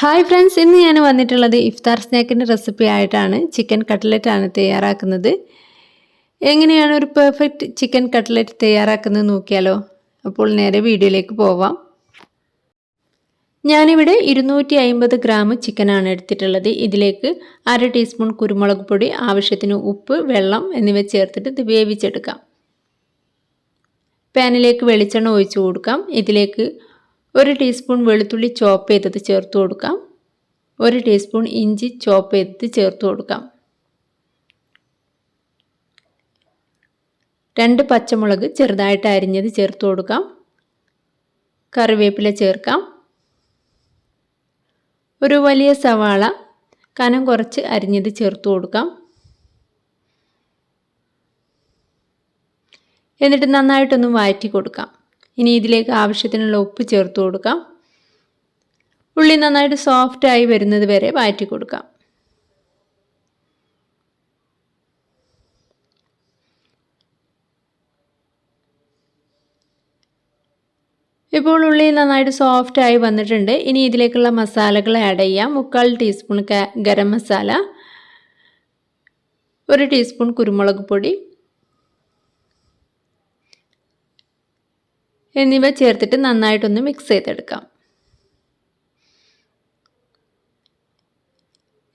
Hi friends ഇന്ന് ഞാൻ വന്നിട്ടുള്ളത് ഇഫ്താർ സ്നാക്കിന്റെ റെസിപ്പി ആയിട്ടാണ്. ചിക്കൻ കട്ട്ലറ്റ് ആണ് തയ്യാറാക്കുന്നത്. എങ്ങനെയാണ് ഒരു പെർഫെക്റ്റ് ചിക്കൻ കട്ട്ലറ്റ് തയ്യാറാക്കുന്നത് നോക്കിയാലോ? അപ്പോൾ നേരെ വീഡിയോയിലേക്ക് പോവാം. ഞാനിവിടെ ഇരുന്നൂറ്റി അമ്പത് ഗ്രാം ചിക്കനാണ് എടുത്തിട്ടുള്ളത്. ഇതിലേക്ക് അര ടീസ്പൂൺ കുരുമുളക് പൊടി ആവശ്യത്തിന് ഉപ്പ് വെള്ളം എന്നിവ ചേർത്തിട്ട് ഇത് വേവിച്ചെടുക്കാം. പാനിലേക്ക് വെളിച്ചെണ്ണ ഒഴിച്ചു കൊടുക്കാം. ഇതിലേക്ക് ഒരു ടീസ്പൂൺ വെളുത്തുള്ളി ചോപ്പ് ചെയ്തത് ചേർത്ത് കൊടുക്കാം. ഒരു ടീസ്പൂൺ ഇഞ്ചി ചോപ്പ് ചെയ്തത് ചേർത്ത് കൊടുക്കാം. രണ്ട് പച്ചമുളക് ചെറുതായിട്ട് അരിഞ്ഞത് ചേർത്ത് കൊടുക്കാം. കറിവേപ്പില ചേർക്കാം. ഒരു വലിയ സവാള കനം കുറച്ച് അരിഞ്ഞത് ചേർത്ത് കൊടുക്കാം. എന്നിട്ട് നന്നായിട്ടൊന്ന് വഴറ്റി കൊടുക്കാം. ഇനി ഇതിലേക്ക് ആവശ്യത്തിനുള്ള ഉപ്പ് ചേർത്ത് കൊടുക്കാം. ഉള്ളി നന്നായിട്ട് സോഫ്റ്റായി വരുന്നത് വരെ വഴറ്റി കൊടുക്കാം. ഇപ്പോൾ ഉള്ളി നന്നായിട്ട് സോഫ്റ്റായി വന്നിട്ടുണ്ട്. ഇനി ഇതിലേക്കുള്ള മസാലകൾ ആഡ് ചെയ്യാം. മുക്കാൽ ടീസ്പൂൺ ഗരം മസാല ഒരു ടീസ്പൂൺ കുരുമുളക് പൊടി എന്നിവ ചേർത്തിട്ട് നന്നായിട്ടൊന്ന് മിക്സ് ചെയ്തെടുക്കാം.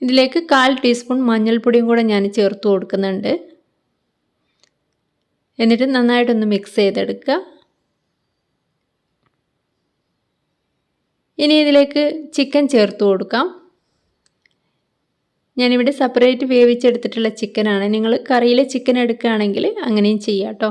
ഇതിലേക്ക് കാൽ ടീസ്പൂൺ മഞ്ഞൾപ്പൊടിയും കൂടെ ഞാൻ ചേർത്ത് കൊടുക്കുന്നുണ്ട്. എന്നിട്ട് നന്നായിട്ടൊന്ന് മിക്സ് ചെയ്തെടുക്കുക ഇനി ഇതിലേക്ക് ചിക്കൻ ചേർത്ത് കൊടുക്കാം. ഞാനിവിടെ സെപ്പറേറ്റ് വേവിച്ചെടുത്തിട്ടുള്ള ചിക്കനാണ് നിങ്ങൾ കറിയിലെ ചിക്കൻ എടുക്കുകയാണെങ്കിൽ അങ്ങനെയും ചെയ്യാം കേട്ടോ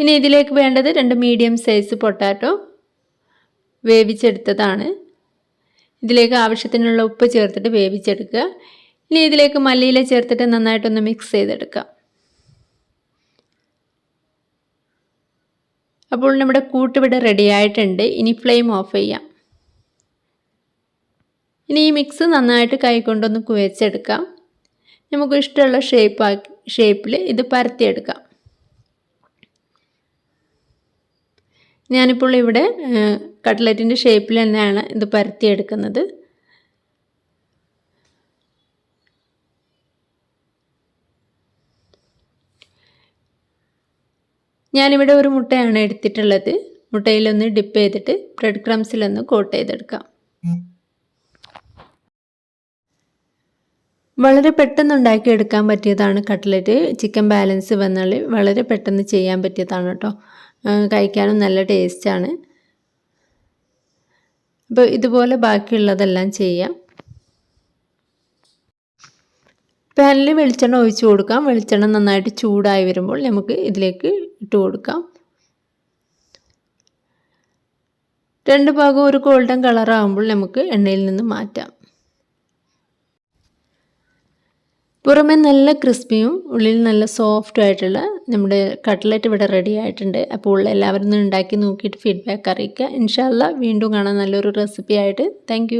ഇനി ഇതിലേക്ക് വേണ്ടത് രണ്ട് മീഡിയം സൈസ് പൊട്ടാറ്റോ വേവിച്ചെടുത്തതാണ്. ഇതിലേക്ക് ആവശ്യത്തിനുള്ള ഉപ്പ് ചേർത്തിട്ട് വേവിച്ചെടുക്കുക. ഇനി ഇതിലേക്ക് മല്ലിയില ചേർത്തിട്ട് നന്നായിട്ടൊന്ന് മിക്സ് ചെയ്തെടുക്കാം. അപ്പോൾ നമ്മുടെ കൂട്ടുവിട റെഡി ആയിട്ടുണ്ട്. ഇനി ഫ്ലെയിം ഓഫ് ചെയ്യാം. ഇനി ഈ മിക്സ് നന്നായിട്ട് കൈകൊണ്ടൊന്ന് കുഴച്ചെടുക്കാം. നമുക്ക് ഇഷ്ടമുള്ള ഷേപ്പാക്കി ഷേപ്പിൽ ഇത് പരത്തിയെടുക്കാം. ഞാനിപ്പോൾ ഇവിടെ കട്ട്ലറ്റിന്റെ ഷേപ്പിൽ തന്നെയാണ് ഇത് പരത്തിയെടുക്കുന്നത്. ഞാനിവിടെ ഒരു മുട്ടയാണ് എടുത്തിട്ടുള്ളത്. മുട്ടയിലൊന്ന് ഡിപ്പ് ചെയ്തിട്ട് ബ്രെഡ് ക്രംസിലൊന്ന് കോട്ട് ചെയ്തെടുക്കാം. വളരെ പെട്ടെന്ന് ഉണ്ടാക്കിയെടുക്കാൻ പറ്റിയതാണ് കട്ട്ലറ്റ്. ചിക്കൻ ബാലൻസ് വന്നാൽ വളരെ പെട്ടെന്ന് ചെയ്യാൻ പറ്റിയതാണ് കേട്ടോ. കഴിക്കാനും നല്ല ടേസ്റ്റാണ്. അപ്പോൾ ഇതുപോലെ ബാക്കിയുള്ളതെല്ലാം ചെയ്യാം. പാനിൽ വെളിച്ചെണ്ണ ഒഴിച്ചു കൊടുക്കാം. വെളിച്ചെണ്ണ നന്നായിട്ട് ചൂടായി വരുമ്പോൾ നമുക്ക് ഇതിലേക്ക് ഇട്ട് കൊടുക്കാം. രണ്ട് ഭാഗം ഒരു ഗോൾഡൻ കളറാകുമ്പോൾ നമുക്ക് എണ്ണയിൽ നിന്ന് മാറ്റാം. പുറമെ നല്ല ക്രിസ്പിയും ഉള്ളിൽ നല്ല സോഫ്റ്റും ആയിട്ടുള്ള നമ്മുടെ കട്ട്ലറ്റ് ഇവിടെ റെഡി ആയിട്ടുണ്ട്. അപ്പോൾ എല്ലാവരും ഉണ്ടാക്കി നോക്കിയിട്ട് ഫീഡ്ബാക്ക് അറിയിക്കുക. ഇൻഷാല്ല വീണ്ടും കാണാൻ നല്ലൊരു റെസിപ്പി ആയിട്ട്. താങ്ക്